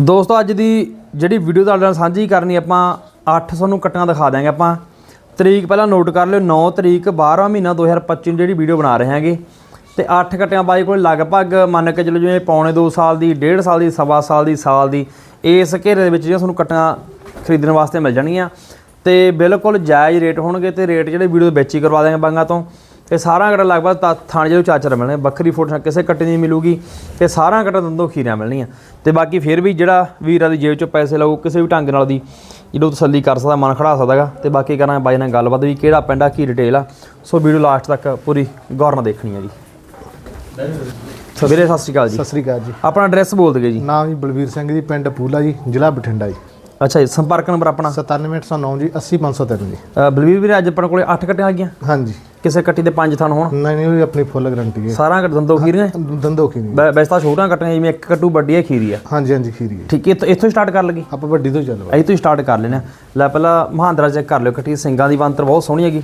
ਦੋਸਤੋ, ਅੱਜ ਦੀ ਜਿਹੜੀ ਵੀਡੀਓ ਤੁਹਾਡੇ ਨਾਲ ਸਾਂਝੀ ਕਰਨੀ, ਆਪਾਂ 8 ਤੁਹਾਨੂੰ ਕੱਟੀਆਂ ਦਿਖਾ ਦਿਆਂਗੇ ਆਪਾਂ। ਤਰੀਕ ਪਹਿਲਾਂ ਨੋਟ ਕਰ ਲਿਓ 9 ਤਰੀਕ 12ਵਾਂ ਮਹੀਨਾ 2025 ਨੂੰ ਜਿਹੜੀ ਵੀਡੀਓ ਬਣਾ ਰਹੇ ਹਾਂਗੇ। ਤੇ 8 ਕੱਟਿਆਂ ਬਾਈ ਕੋਲ ਲਗਭਗ ਮੰਨ ਕੇ ਚੱਲੋ ਜਿਵੇਂ ਪੌਣੇ 2 ਸਾਲ ਦੀ 1.5 ਸਾਲ ਦੀ, ਸਵਾ ਸਾਲ ਦੀ ਸਾਲ ਦੀ, ਇਸ ਘੇਰੇ ਦੇ ਵਿੱਚ ਜਿਹੜੀਆਂ ਤੁਹਾਨੂੰ ਕੱਟੀਆਂ ਖਰੀਦਣ ਵਾਸਤੇ ਮਿਲ ਜਾਣਗੀਆਂ। ਤੇ ਬਿਲਕੁਲ ਜਾਇਜ਼ ਰੇਟ ਹੋਣਗੇ ਤੇ ਰੇਟ ਜਿਹੜੇ ਵੀਡੀਓ ਦੇ ਵਿੱਚ ਹੀ ਕਰਵਾ ਦਾਂਗੇ ਬਾਂਗਾ ਤੋਂ। ਤੇ ਸਾਰਾ ਕੱਟਾ ਲਗਭਗ ਤਾਂ ਥਾਣੇ ਜਿਹੜੇ ਚਾਚਰ ਮਿਲਣੇ ਬੱਕਰੀ ਫੋਟੋ ਕਿਸੇ ਕੱਟੇ ਨਹੀਂ ਮਿਲੂਗੀ ਤੇ ਸਾਰਾ ਕੱਟਾ ਦੰਦੋ ਖੀਰੀਆਂ ਮਿਲਣੀਆਂ। ਤੇ ਬਾਕੀ ਫਿਰ ਵੀ ਜਿਹੜਾ ਵੀਰਾਂ ਦੀ ਜੇਬ ਚੋਂ ਪੈਸੇ ਲਾਊ ਕਿਸੇ ਵੀ ਢੰਗ ਨਾਲ ਦੀ ਜਦੋਂ ਤਸੱਲੀ ਕਰ ਸਕਦਾ ਮਨ ਖੜਾ ਸਕਦਾਗਾ ਤੇ ਬਾਕੀ ਕਰਾਂਗੇ ਬਾਈ ਨਾਲ ਗੱਲਬਾਤ ਵੀ ਕਿਹੜਾ ਪਿੰਡਾ ਕੀ ਡਿਟੇਲ ਆ। ਸੋ ਵੀਡੀਓ ਲਾਸਟ ਤੱਕ ਪੂਰੀ ਗੌਰ ਨਾਲ ਦੇਖਣੀ ਆ ਜੀ। ਵੀਰੇ ਸਤਿ ਸ਼੍ਰੀ ਅਕਾਲ ਜੀ। ਸਤਿ ਸ੍ਰੀ ਅਕਾਲ ਜੀ। ਆਪਣਾ ਐਡਰੈਸ ਬੋਲ ਦਿਓ ਜੀ। ਨਾਮ ਜੀ ਬਲਵੀਰ ਸਿੰਘ ਜੀ ਪਿੰਡ ਪੂਲਾ ਜੀ ਜ਼ਿਲ੍ਹਾ ਬਠਿੰਡਾ ਜੀ। ਅੱਛਾ ਜੀ ਸੰਪਰਕ ਨੰਬਰ ਆਪਣਾ? 97809 ਜੀ 80503 ਜੀ। ਅ, ਬਲਵੀਰ ਵੀਰੇ ਅੱਜ ਆਪਣੇ ਕੋਲੇ 8 ਕੱਟੀਆਂ ਆ ਗਈਆਂ ਹਾਂਜੀ। ਕਿਸੇ ਕੱਟੀ ਦੇ 5 ਥਣ ਹੋਣ? ਨਹੀਂ ਨਹੀਂ ਉਹ ਆਪਣੀ ਫੁੱਲ ਗਰੰਟੀ ਹੈ। ਸਾਰਾ ਕੱਟ ਦੰਦੋ ਖੀਰੀਆਂ? ਦੰਦੋਖੀ ਨਹੀਂ ਵੈ- ਵੈਸੇ ਤਾਂ ਕੱਟੀਆਂ ਜਿਵੇਂ ਇੱਕ ਕੱਟੂ ਵੱਡੀ ਹੈ ਖੀਰੀ ਆ ਹਾਂਜੀ ਹਾਂਜੀ ਖੀਰੀ ਹੈ। ਠੀਕ ਹੈ ਇੱਥੋਂ- ਸਟਾਰਟ ਕਰ ਲਗੀ ਆਪਾਂ ਵੱਡੀ ਤੋਂ ਚੱਲ ਅਸੀਂ ਤੋਂ ਸਟਾਰਟ ਕਰ ਲੈਣਾ ਲੈ ਪਹਿਲਾਂ ਮਹਾਂਦਰਾ ਚੈੱਕ ਕਰ ਲਿਓ ਕੱਟੀ ਸਿੰਘਾਂ ਦੀ ਬੰਤਰ ਬਹੁਤ ਸੋਹਣੀ ਹੈਗੀ।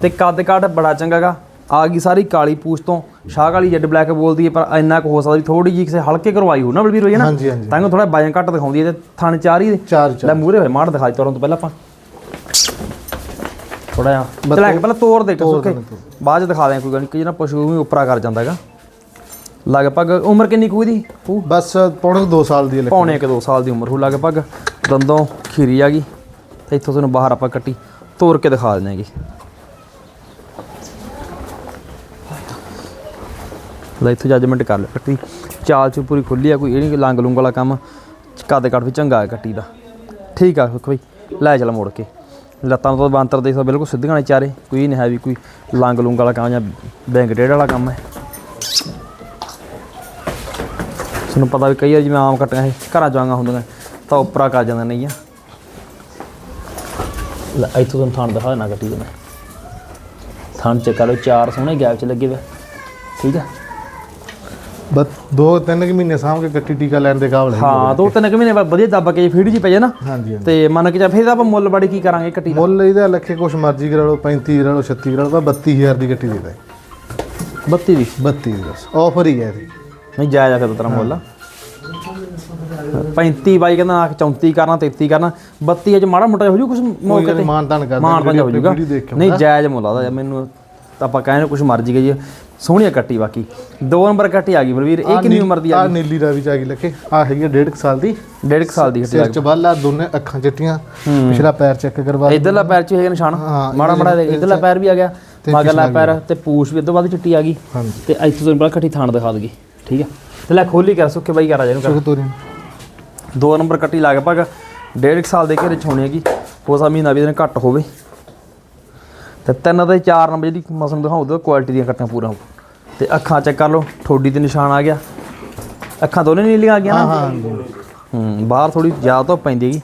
ਤੇ ਕੱਦ ਕਾਠ ਬੜਾ ਚੰਗਾਗਾ ਆ ਗਈ ਸਾਰੀ ਕਾਲੀ ਪੂਛ ਤੋਂ। ਸ਼ਾਹ ਕਾਲੀ ਜੈਡ ਬਲੈਕ ਬੋਲਦੀ ਹੈ ਪਰ ਇੰਨਾ ਕੁ ਹੋ ਸਕਦਾ ਵੀ ਥੋੜੀ ਜੀ ਕਿਸੇ ਹਲਕੇ ਕਰਵਾਈ ਹੋ ਨਾ ਬਲਬੀਰ ਹੋਈ ਹੈ ਨਾ? ਤਾਂ ਥੋੜਾ ਬਾਜਨ ਘੱਟ ਦਿਖਾਉਂਦੀ ਹੈ ਤੇ ਥਣ ਚਾਰੀ ਦੇ ਚਾਰ ਲੈ ਮੂਰੇ ਹੋਏ ਮਾੜ ਦਿਖਾਈ ਤੋਰਨ ਤੋਂ ਪਹਿਲਾਂ ਆਪਾਂ। ਥੋੜਾ ਜਿਹਾ। ਚਲਾ ਕੇ ਪਹਿਲਾਂ ਤੋੜ ਦੇ ਸੁੱਕੇ। ਬਾਅਦ ਚ ਦਿਖਾ ਦਿਆਂ ਕੋਈ ਗੱਲ ਨਹੀਂ ਕਿ ਜਿਹੜਾ ਪਸ਼ੂ ਵੀ ਉਪਰਾ ਕਰ ਜਾਂਦਾ ਹੈਗਾ ਲਗਭਗ ਉਮਰ ਕਿੰਨੀ ਕੁ ਦੀ ਉਹ ਬਸ ਪੌਣੇ 2 ਸਾਲ ਦੀ ਹੈ ਲੱਗੀ। ਪੌਣੇ ਕਿ 2 ਸਾਲ ਦੀ ਉਮਰ ਹੋ ਲਗਭਗ ਦੰਦੋਂ ਖੀਰੀ ਆ ਗਈ। ਤੇ ਇੱਥੋਂ ਤੁਹਾਨੂੰ ਬਾਹਰ ਆਪਾਂ ਕੱਟੀ ਤੋੜ ਕੇ ਦਿਖਾ ਦਿੰਦੇ ਹੈਗੇ। ਲੈ ਇੱਥੋਂ ਜੱਜਮੈਂਟ ਕਰ ਲੈ ਕੱਟੀ। ਚਾਲ ਚ ਪੂਰੀ ਖੁੱਲੀ ਆ ਕੋਈ ਇਹ ਨਹੀਂ ਕਿ ਲੰਗ ਲੁੰਗ ਵਾਲਾ ਕੰਮ ਕੱਦ ਕੱਟ ਵੀ ਚੰਗਾ ਹੈ ਕੱਟੀ ਦਾ। ਠੀਕ ਆ ਬਈ ਲੈ ਚੱਲ ਮੋੜ ਕੇ। ਲੱਤਾਂ ਤੋਂ ਬਾਂਤਰ ਦੇ ਸੋ ਬਿਲਕੁਲ ਸਿੱਧੀਆਂ ਨੇ ਚਾਰੇ, ਕੋਈ ਨਹੀਂ ਹੈ ਵੀ ਕੋਈ ਲੰਗ ਲੁੰਗ ਵਾਲਾ ਕੰਮ ਜਾਂ ਬੈਂਕ ਡੇਢ ਵਾਲਾ ਕੰਮ ਹੈ। ਤੁਹਾਨੂੰ ਪਤਾ ਵੀ ਕਈ ਵਾਰ ਜਿਵੇਂ ਆਮ ਕੱਟੀਆਂ ਇਹ ਘਰਾਂ ਚਾਂਗਾ ਹੁੰਦੀਆਂ ਤਾਂ ਉਪਰਾ ਕਰ ਜਾਂਦਾ ਨਹੀਂ ਆ ਲੈ, ਇੱਥੋਂ ਤੁਹਾਨੂੰ ਥਾਣ ਦਿਖਾ ਦੇਣਾ ਕੱਟੀ ਦੇ ਮੈਂ। ਥਾਣ ਚ ਕਰ ਲਓ, ਚਾਰ ਸੋਹਣੇ ਗੈਪ ਚ ਲੱਗੇ ਵੇ। ਠੀਕ ਹੈ? ਬਸ 2-3 ਕਿ ਮਹੀਨੇ ਕੇ ਕੱਟੀ ਟੀਕਾ ਲੈਣ ਦੇ ਕਾਬਲ ਹੈ ਹਾਂ ਦੋ ਤਿੰਨ ਕੁ ਮਹੀਨੇ ਬਾਅਦ ਵਧੀਆ ਦੱਬ ਕੇ ਫੀਡ ਜੀ ਪੈ ਜਾ ਨਾ। ਹਾਂਜੀ ਤੇ ਮੰਨ ਕੇ ਚਾ ਫਿਰ ਆਪਾਂ ਮੁੱਲ ਬੜੀ ਕੀ ਕਰਾਂਗੇ ਕੱਟੀ ਦਾ? ਮੁੱਲ ਇਹਦਾ ਲੱਖੇ ਕੁਛ ਮਰਜ਼ੀ ਕਰਾ ਲਓ 35 ਕਰਾ ਲਓ 36 ਕਰਾ ਲਓ ਤਾਂ 32000 ਦੀ ਕੱਟੀ ਦੇ ਦੇ। 32 ਦੀ? 32 ਦੀ ਬਸ ਆਫਰ ਹੀ ਹੈ ਨਹੀਂ ਜਾਇਜ਼ ਆ ਫਿਰ ਤੇਰਾ ਮੁੱਲ। 35 ਬਾਈ ਕਹਿੰਦਾ ਆਖ 34 ਕਰਨਾ 33 ਕਰਨਾ 32 ਅਜ ਮਾੜਾ ਮੋਟਾ ਹੋ ਜੂ ਕੁਝ ਮੌਕੇ ਤੇ? ਮਾਨਤਾਨ ਕਰ ਮਾਨ ਪੰਜ ਹੋ ਜੂਗਾ। ਵੀਡੀਓ ਦੇਖ ਕੇ ਨਹੀਂ ਜਾਇਜ਼ ਮੁੱਲ ਆਦਾ ਮੈਨੂੰ ਤਾਂ ਆਪਾਂ ਕਹਿੰਦੇ ਕੁਝ ਮਰਜ਼ੀ ਗਈ ਸੋਹਣੀ ਆ ਕੱਟੀ ਬਾਕੀ। ਦੋ ਨੰਬਰ ਕੱਟੀ ਆ ਗਈ ਬਲਵੀਰ। ਇਹ ਕਿੰਨੀ ਉਮਰ ਦੀ ਆ ਆ ਨੀਲੀ ਰਾਵੀ ਚ ਆ ਗਈ ਲੱਖੇ ਆ ਹੈਗੀ 1.5 ਸਾਲ ਦੀ। ਡੇਢ ਕੁ ਸਾਲ ਦੀ ਸਿਰ ਚ ਬੱਲਾ ਦੋਨੇ ਅੱਖਾਂ ਚਿੱਟੀਆਂ। ਪਿਛਲਾ ਪੈਰ ਚੈੱਕ ਕਰਵਾ ਇਧਰਲਾ ਪੈਰ ਚ ਹੈਗਾ ਨਿਸ਼ਾਨ। ਮਾੜਾ ਮਾੜਾ ਇਧਰਲਾ ਪੈਰ ਵੀ ਆ ਗਿਆ। ਮਗਰਲਾ ਪੈਰ ਤੇ ਪੂਛ ਵੀ ਇਦੋਂ ਬਾਅਦ ਚਿੱਟੀ ਆ ਗਈ। ਤੇ ਇੱਥੋਂ ਤੋਂ ਬੜਾ ਕੱਟੀ ਥਾਣ ਦਿਖਾ ਦਗੀ ਠੀਕ ਆ। ਤੇ ਲੈ ਖੋਲੀ ਕਰ ਸੁੱਕੇ ਬਾਈ ਕਰ ਆ ਜਿਹਨੂੰ ਕਰ। ਦੋ ਨੰਬਰ ਕੱਟੀ ਲਗਭਗ ਡੇਢ ਕੁ ਸਾਲ ਦੇ ਘੇਰੇ ਚ ਹੋਣੀ ਹੈਗੀ। ਹੋ ਸਕਦਾ ਮਹੀਨਾ ਵੀ ਦਿਨ ਘੱਟ ਹੋਵੇ। ਤੇ ਤਿੰਨ ਤੇ ਚਾਰ ਨੰਬਰ ਜਿਹੜੀ ਮਸਲ ਦਿਖਾਉ ਦੋ ਕੁਆਲਿਟੀ ਦੀਆਂ ਕੱਟਾਂ ਪੂਰਾ ਤੇ ਅੱਖਾਂ ਚੈੱਕ ਕਰ ਲਓ ਠੋਡੀ ਤੇ ਨਿਸ਼ਾਨ ਆ ਗਿਆ। ਅੱਖਾਂ ਦੋਨੇ ਨੀਲੀਆਂ ਆ ਗਈਆਂ ਨਾ? ਹਾਂ ਹੂੰ ਬਾਹਰ ਥੋੜੀ ਜ਼ਿਆਦਾ ਧੁੱਪ ਪੈਂਦੀ ਹੈਗੀ।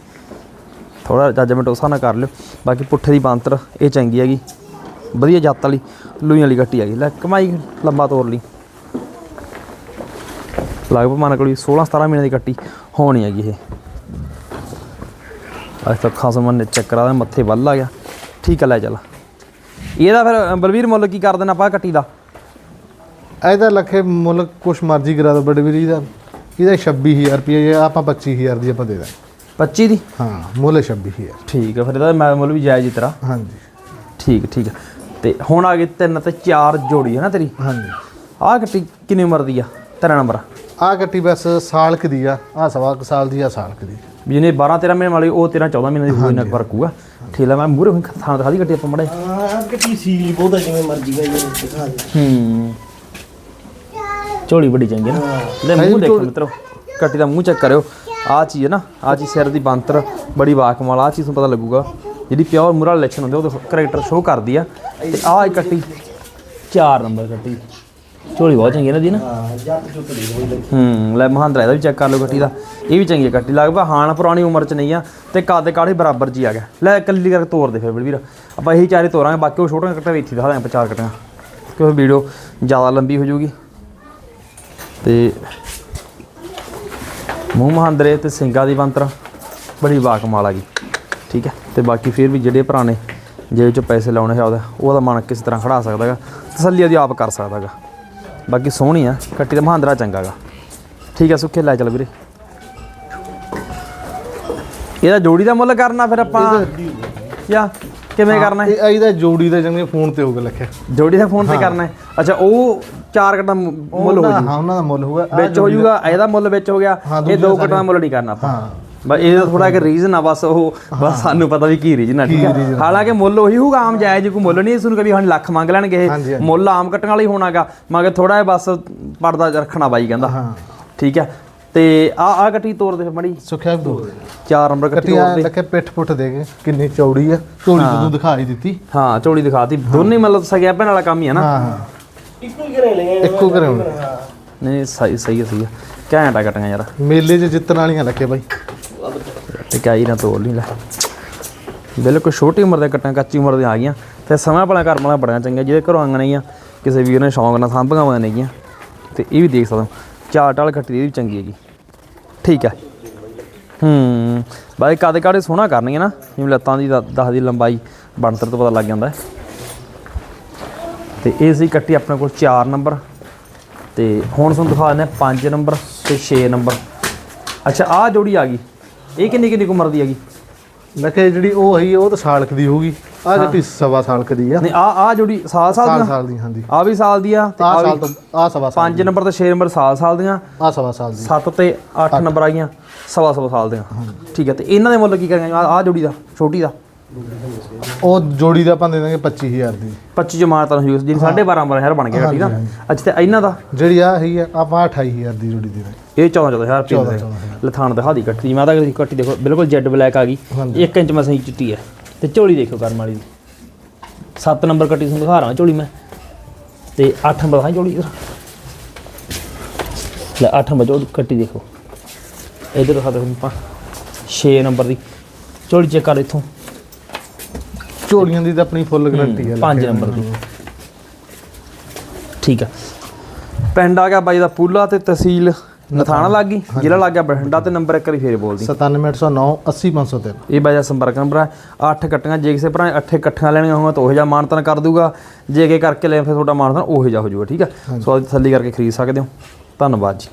ਥੋੜਾ ਜੱਜਮੈਂਟ ਉਸ ਨਾਲ ਕਰ ਲਿਓ। ਬਾਕੀ ਪੁੱਠੇ ਦੀ ਬਾਂਤਰ ਇਹ ਚੰਗੀ ਹੈਗੀ। ਵਧੀਆ ਜਾਤ ਵਾਲੀ ਲੂਈਆਂ ਵਾਲੀ ਕੱਟੀ ਹੈਗੀ। ਲੈ ਕਮਾਈ ਲੰਬਾ ਤੋਰ ਲਈ। ਲਗਭਗ ਮਨ ਕੋਲ 16 17 ਮਹੀਨੇ ਦੀ ਕੱਟੀ ਹੋਣੀ ਹੈਗੀ ਇਹ। ਅੱਜ ਤੱਕ ਖਾਸ ਮਨ ਨੇ ਚੈੱਕ ਕਰਾ ਦੇ ਮੱਥੇ ਵੱਲ ਆ ਗਿਆ। ਠੀਕ ਹੈ ਲੈ ਚੱਲ। ਇਹਦਾ ਫਿਰ ਬਲਵੀਰ ਮੁੱਲ ਕੀ ਕਰ ਦੇਣਾ ਆਪਾਂ ਕੱਟੀ ਦਾ? ਇਹਦਾ ਲੱਖੇ ਮੁੱਲ ਕੁਛ ਮਰਜ਼ੀ ਕਰਾ ਦੋ ਬੜੇ ਵੀਰ ਦਾ ਇਹਦਾ 26000 ਰੁਪਏ ਆਪਾਂ 25000 ਦੀ ਆਪਾਂ ਦੇ ਦਾਂ 25 ਦੀ? ਹਾਂ ਮੁੱਲ 26000 ਠੀਕ ਹੈ ਫਿਰ ਇਹਦਾ ਮੈਂ ਮੁੱਲ ਵੀ ਜਾਇਜ਼ ਹੀ ਤੇਰਾ। ਹਾਂਜੀ। ਠੀਕ ਠੀਕ ਤੇ ਹੁਣ ਆ ਗਏ ਤਿੰਨ ਤੇ ਚਾਰ ਜੋੜੀ ਹੈ ਨਾ ਤੇਰੀ? ਹਾਂਜੀ। ਆਹ ਕੱਟੀ ਕਿੰਨੀ ਉਮਰ ਦੀ ਆ? ਤੇਰਾ ਨੰਬਰ ਆ। ਕੱਟੀ ਬਸ ਸਾਲ ਕੁ ਦੀ ਆ। ਆ ਸਵਾ ਕੁ ਸਾਲ ਦੀ ਆ ਸਾਲ ਕੁ ਦੀ। ਜਿਹਨੇ 12 13 ਮਹੀਨੇ ਵਾਲੀ ਉਹ 13 14 ਮਹੀਨੇ ਦੀ ਹੋਈ ਨਾ ਫ਼ਰਕ ਹੋਊਗਾ। ਠੀਕ ਹੈ ਮੈਂ ਮੂਰੇ ਹੋਈ ਥਾਂ ਦਿਖਾ ਦੀ ਕੱਟੀ ਆਪਾਂ ਮੜੇ ਹਾਂ ਕਿਤੀ ਸੀ ਬਹੁਤਾ ਜਿਵੇਂ ਮਰਜ਼ੀ ਗਈ ਦਿਖਾ ਦੇ ਹੂੰ। ਝੋਲੀ ਬੜੀ ਚੰਗੀ ਨਾ। ਲੈ ਮੂੰਹ ਦੇਖੋ ਮਿੱਤਰੋ ਕੱਟੀ ਦਾ ਮੂੰਹ ਚੈੱਕ ਕਰਿਓ। ਆਹ ਚੀਜ਼ ਹੈ ਨਾ ਆਹ ਚੀਜ਼ ਸਿਰ ਦੀ ਬੰਤਰ ਬੜੀ ਵਾਕਮਾਲ ਆਹ ਚੀਜ਼ ਨੂੰ ਪਤਾ ਲੱਗੂਗਾ। ਜਿਹੜੀ ਪਿਓਰ ਮੁਰਾ ਇਲੈਕਸ਼ਨ ਹੁੰਦੇ ਉਹਦੇ ਕਰੈਕਟਰ ਸ਼ੋ ਕਰਦੀ ਆ। ਤੇ ਆਹ ਇੱਕ ਕੱਟੀ ਚਾਰ ਨੰਬਰ ਕੱਟੀ ਝੋਲੀ ਬਹੁਤ ਚੰਗੀ ਹੈ ਨਾ ਦੀ ਨਾ। ਹਾਂ ਜੱਟ ਜੁੱਟ ਦੀ ਲੱਗੀ। ਹੂੰ ਲੈ ਮਹਾਂਦਰਾ ਇਹਦਾ ਵੀ ਚੈੱਕ ਕਰ ਲਓ ਕੱਟੀ ਦਾ। ਇਹ ਵੀ ਚੰਗੀ ਹੈ ਕੱਟੀ ਲਗਭਗ ਹਾਣ ਪੁਰਾਣੀ ਉਮਰ ਚ ਨਹੀਂ ਆ ਤੇ ਕੱਦ ਕਾੜੇ ਬਰਾਬਰ ਜੀ ਆ ਗਿਆ। ਲੈ ਕੱਲੀ ਕਰਕੇ ਤੋੜ ਦੇ ਫਿਰ ਬਲਵੀਰ ਆਪਾਂ ਇਹੀ ਚਾਰੇ ਤੋਰਾਂਗੇ ਬਾਕੀ ਉਹ ਛੋਟੀਆਂ ਕੱਟਾਂ ਵੀ ਇੱਥੇ ਦਿਖਾ ਦਾਂਗੇ ਆਪਾਂ ਚਾਰ ਕੱਟਾਂ ਕਿਉਂਕਿ ਵੀਡੀਓ ਜ਼ਿਆਦਾ ਲੰਬੀ ਹੋ ਜਾਊਗੀ। ਤੇ ਮੂੰਹ ਮਹਾਂਦਰੇ ਤੇ ਸਿੰਘਾਂ ਦੀ ਬੰਤਰ ਬੜੀ ਬਾਕਮਾਲ ਆ ਗਈ। ਠੀਕ ਹੈ ਤੇ ਬਾਕੀ ਫਿਰ ਵੀ ਜਿਹੜੇ ਭਰਾ ਨੇ ਜੇਬ 'ਚ ਪੈਸੇ ਲਾਉਣੇ ਹੈ ਉਹਦਾ ਉਹਦਾ ਮਨ ਕਿਸ ਤਰ੍ਹਾਂ ਖੜਾ ਸਕਦਾ ਹੈਗਾ ਤਸੱਲੀ ਉਹਦੀ ਆਪ ਕਰ ਸਕਦਾ ਹੈਗਾ। ਬਾਕੀ ਸੋਹਣੀ ਆ ਕੱਟੀ ਦਾ ਮਹਾਂਦਰਾ ਚੰਗਾ ਗਾ ਠੀਕ ਹੈ ਸੁੱਖੇ ਲੈ ਚੱਲ ਵੀਰੇ। ਇਹਦਾ ਜੋੜੀ ਦਾ ਮੁੱਲ ਕਰਨਾ ਫਿਰ ਆਪਾਂ। ਜਾਂ ਕਿਵੇਂ ਕਰਨਾ ਹੈ? ਇਹ ਇਹਦਾ ਜੋੜੀ ਦਾ ਚੰਗੇ ਫੋਨ ਤੇ ਹੋਊਗਾ ਲਿਖਿਆ। ਜੋੜੀ ਦਾ ਫੋਨ ਤੇ ਕਰਨਾ ਹੈ। ਅੱਛਾ ਉਹ ਚਾਰ ਕਟਾਂ ਮੁੱਲ ਹੋ ਜੂ। ਹਾਂ ਉਹਨਾਂ ਦਾ ਮੁੱਲ ਹੋਊਗਾ। ਵਿੱਚ ਹੋ ਜੂਗਾ ਇਹਦਾ ਮੁੱਲ ਵਿੱਚ ਹੋ ਗਿਆ। ਇਹ ਦੋ ਕਟਾਂ ਮੁੱਲ ਨਹੀਂ ਕਰਨਾ ਆਪਾਂ। ਹਾਂ। ਬਸ ਇਹਦਾ ਥੋੜਾ ਇੱਕ ਰੀਜ਼ਨ ਆ ਬਸ ਉਹ ਬਸ ਸਾਨੂੰ ਪਤਾ ਵੀ ਕੀ ਰੀਜ਼ਨ ਆ ਠੀਕ ਹੈ ਹਾਲਾਂਕਿ ਮੁੱਲ ਉਹੀ ਹੋਊਗਾ ਆਮ ਜਾਇਜ਼ ਕੋਈ ਮੁੱਲ ਨਹੀਂ ਇਸ ਨੂੰ ਕभी ਹੁਣ ਲੱਖ ਮੰਗ ਲੈਣਗੇ ਇਹ। ਮੁੱਲ ਆਮ ਕੱਟਣ ਵਾਲਾ ਹੀ ਹੋਣਾਗਾ ਮਗਰ ਥੋੜਾ ਜਿਹਾ ਬਸ ਪਰਦਾ ਰੱਖਣਾ ਬਾਈ ਕਹਿੰਦਾ। ਠੀਕ ਹੈ ਤੇ ਆ ਆ ਕੱਟੀ ਤੋੜ ਦੇ ਮੜੀ। ਸੁਖਿਆ ਦੋ। ਚਾਰ ਨੰਬਰ ਕੱਟੀ ਤੋੜ ਦੇ। ਲੱਖੇ ਪਿੱਠ ਪੁੱਠ ਦੇ ਕੇ ਕਿੰਨੀ ਚੌੜੀ ਆ। ਝੋਲੀ ਤੂੰ ਦਿਖਾਈ ਦਿੱਤੀ। ਹਾਂ ਚੋੜੀ ਦਿਖਾਤੀ ਦੋਨੇ ਮਤਲਬ ਸਗਿਆ ਭੈਣ ਵਾਲਾ ਕੰਮ ਹੀ ਹੈ ਨਾ। ਹਾਂ ਹਾਂ। ਇੱਕੋ ਹੀ ਘਰੇ ਲਏ ਇੱਕੋ ਹੋਣ। ਨਹੀਂ ਸਹੀ ਸਹੀ ਆ, ਸਹੀ ਆ। ਘੈਂਟਾ ਕੱਟੀਆਂ ਯਾਰ। ਮੇਲੇ 'ਚ ਜਿੱਤਣ ਵਾਲੀਆਂ ਲੱਖੇ ਬਾਈ। ਤੇ ਕਾਈ ਨਾ ਤੋੜ ਨਹੀਂ ਲੈ। ਬਿਲਕੁਲ ਛੋਟੀ ਉਮਰ ਦੇ ਕੱਟਾਂ, ਕੱਚੀ ਉਮਰ ਦੇ ਆ ਗਈਆਂ। ਤੇ ਸਮਾਂ ਭਲਾ ਘਰ ਵਾਲਾ ਬੜੀਆਂ ਚੰਗੀਆਂ, ਜਿਹਦੇ ਘਰੋਂ ਆਂਗਣ ਕਿਸੇ ਵੀਰ ਨੇ ਸ਼ੌਂਕ ਨਾਲ ਸਾਂਭੀਆਂ ਹੋਈਆਂ ਨੇਗੀਆਂ ਤੇ ਇਹ ਵੀ ਦੇਖ ਸਕਦੇ ਹੋ ਚਾਰ ਟਾਲ ਕੱਟੀ ਇਹ ਵੀ ਚੰਗੀ ਹੈਗੀ। ਠੀਕ ਹੈ। ਹੂੰ, ਬਾਈ ਕਦ ਕਾੜੇ ਸੋਹਣਾ ਕਰਨੀਆਂ ਨਾ, ਜਿਵੇਂ ਲੱਤਾਂ ਦੀ 10 ਦੀ ਲੰਬਾਈ ਬਣਤਰ ਤੋਂ ਪਤਾ ਲੱਗ ਜਾਂਦਾ ਹੈ। ਤੇ ਇਹ ਸੀ ਕੱਟੀ ਆਪਣੇ ਕੋਲ 4 ਨੰਬਰ। ਤੇ ਹੁਣ ਤੁਹਾਨੂੰ ਦਿਖਾ ਦਿੰਦੇ 5 ਨੰਬਰ ਤੇ 6 ਨੰਬਰ। ਅੱਛਾ, ਆਹ ਜੋੜੀ ਆ ਗਈ। ਇਹ ਕਿੰਨੀ ਕਿੰਨੀ ਕੁ ਉਮਰ ਦੀ ਹੈਗੀ? ਲੱਖੇ ਜਿਹੜੀ ਉਹ ਹੈਗੀ ਉਹ ਤਾਂ ਸਾਲਕ ਦੀ ਹੋਊਗੀ। ਆ ਜਿਹੜੀ ਸਵਾ ਸਾਲਕ ਦੀ ਆ। ਨਹੀਂ ਆ ਆ ਜੋੜੀ ਸਾਲ ਸਾਲ ਦੀਆਂ? ਸਾਲ ਦੀ ਹਾਂਜੀ। ਆ ਵੀ ਸਾਲ ਦੀ ਆ ਤੇ ਆ ਸਾਲ ਤੋਂ ਆ ਸਵਾ ਸਾਲ 5 ਨੰਬਰ ਤੇ 6 ਨੰਬਰ ਸਾਲ ਸਾਲ ਦੀਆਂ। ਆ ਸਵਾ ਸਾਲ ਦੀ। 7 ਤੇ 8 ਨੰਬਰ ਆ ਗਈਆਂ। ਸਵਾ ਸਵਾ ਸਾਲ ਦੀਆਂ। ਠੀਕ ਹੈ ਤੇ ਇਹਨਾਂ ਦੇ ਮੁੱਲ ਕੀ ਕਰਾਂਗੇ? ਆ ਆ ਜੋੜੀ ਦਾ ਛੋਟੀ ਦਾ ਉਹ ਜੋੜੀ ਦਾ ਆਪਾਂ ਦੇ ਦਾਂਗੇ 25000 ਦੀ। 25 ਜਮਾਤ ਤਾਂ ਯੂਸ ਜਿਹੜੀ 12.5 12 ਬਣ ਗਿਆ ਠੀਕ ਆ। ਅੱਛਾ ਤੇ ਇਹਨਾਂ ਦਾ? ਜਿਹੜੀ ਆ ਹੈਗੀ ਆ ਆਪਾਂ 28000 ਦੀ ਜੋੜੀ ਦੇ ਦਾਂਗੇ। ਇਹ 14 14000 ਰੁਪਏ ਦੇ ਲਥਾਨ ਦਿਖਾ ਦੀ ਕੱਟੀ। ਮੈਂ ਤਾਂ ਕੱਟੀ ਦੇਖੋ ਬਿਲਕੁਲ ਜੈਡ ਬਲੈਕ ਆ ਗਈ। 1 ਇੰਚ ਮਸਾਂ ਹੀ ਚਿੱਟੀ ਹੈ ਤੇ ਝੋਲੀ ਦੇਖੋ ਕਰਮ ਵਾਲੀ ਦੀ। 7 ਨੰਬਰ ਕੱਟੀ ਤੁਹਾਨੂੰ ਦਿਖਾ ਰਹਾ ਝੋਲੀ ਮੈਂ। ਤੇ 8 ਨੰਬਰ ਹਾਂ ਝੋਲੀ ਇੱਧਰ। ਲੈ 8 ਨੰਬਰ ਝੋਲੀ ਕੱਟੀ ਦੇਖੋ। ਇਧਰ ਦਿਖਾ ਦੇਖੋ ਆਪਾਂ। 6 ਨੰਬਰ ਦੀ। ਝੋਲੀ ਚੈੱਕ ਕਰ ਇੱਥੋਂ। ਝੋਲੀਆਂ ਦੀ ਤਾਂ ਆਪਣੀ ਫੁੱਲ ਗਾਰੰਟੀ ਹੈ 5 ਨੰਬਰ ਦੀ। ਠੀਕ ਆ। ਪਿੰਡ ਆ ਗਿਆ ਬਾਈ ਦਾ ਪੂਲਾ ਤੇ ਤਹਿਸੀਲ ਨਥਾਣਾ ਲੱਗ ਗਈ ਜ਼ਿਲ੍ਹਾ ਲੱਗ ਗਿਆ ਬਠਿੰਡਾ ਤੇ ਨੰਬਰ ਇੱਕ ਵਾਰੀ ਫੇਰ ਬੋਲਦੀ। 97809 80503 ਇਹ ਬਾਈ ਦਾ ਸੰਪਰਕ ਨੰਬਰ ਹੈ 8 ਕੱਟੀਆਂ ਜੇ ਕਿਸੇ ਭਰਾ ਨੇ ਅੱਠੇ ਇਕੱਠੀਆਂ ਲੈਣੀਆਂ ਹੋਣ ਤਾਂ ਉਹ ਜਿਹਾ ਮਾਨਤਨ ਕਰ ਦੂਗਾ। ਜੇ ਕੇ ਕਰਕੇ ਲੈ ਫਿਰ ਤੁਹਾਡਾ ਮਾਨਤਨ ਉਹ ਜਿਹਾ ਹੋ ਜਾਊਗਾ ਠੀਕ ਹੈ ਸੋ ਅੱਜ ਤਸੱਲੀ ਕਰਕੇ ਖਰੀਦ ਸਕਦੇ ਹੋ। ਧੰਨਵਾਦ ਜੀ।